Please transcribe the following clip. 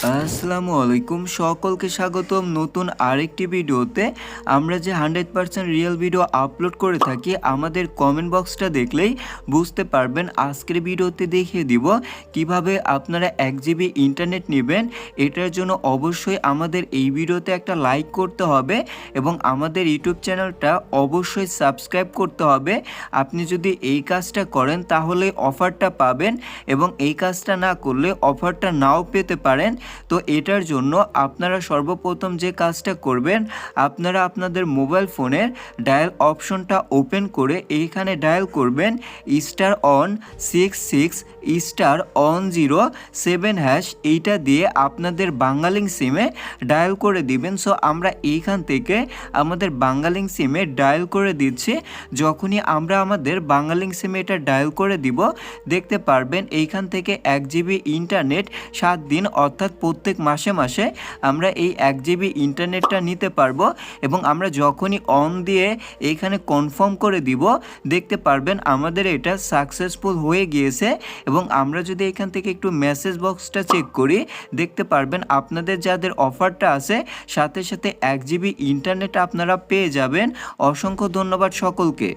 আসসালামু আলাইকুম সকলকে স্বাগতম নতুন আরেকটি ভিডিওতে। আমরা যে hundred percent real video upload করে থাকি, আমাদের কমেন্ট বক্সটা দেখলেই বুঝতে পারবেন আজকের ভিডিওতে দেখিয়ে দিব কীভাবে আপনারা এক জিবি ইন্টারনেট নেবেন। এটার জন্য অবশ্যই আমাদের এই ভিডিওতে একটা লাইক করতে হবে এবং আমাদের ইউটিউব চ্যানেলটা অবশ্যই সাবস্ক্রাইব করতে হবে। আপনি যদি এই কাজটা করেন তাহলে অফারটা পাবেন এবং এই কাজটা না করলে অফারটা নাও পেতে পারেন। তো এটার জন্য আপনারা সর্বপ্রথম যে কাজটা করবেন, আপনারা আপনাদের মোবাইল ফোনের ডায়াল অপশনটা ওপেন করে এইখানে ডায়াল করবেন, star on six six, star on zero, seven hash, এইটা দিয়ে আপনাদের বাঙ্গালিং সিমে ডায়াল করে দিবেন। সো আমরা এইখান থেকে আমাদের বাঙ্গালিং সিমে ডায়াল করে দিচ্ছি। যখনই আমরা আমাদের বাঙ্গালিং সিমে এটা ডায়াল করে দিব, দেখতে পারবেন এইখান থেকে এক জিবি ইন্টারনেট সাত দিন অর্থাৎ প্রত্যেক মাসে মাসে আমরা এই এক জিবি ইন্টারনেটটা নিতে পারব এবং আমরা যখনই অন দিয়ে এইখানে কনফার্ম করে দিব, দেখতে পারবেন আমাদের এটা সাকসেসফুল হয়ে গিয়েছে এবং আমরা যদি এখান থেকে একটু মেসেজ বক্সটা চেক করি, দেখতে পারবেন আপনাদের যাদের অফারটা আছে, সাথে সাথে এক জিবি ইন্টারনেট আপনারা পেয়ে যাবেন। অসংখ্য ধন্যবাদ সকলকে।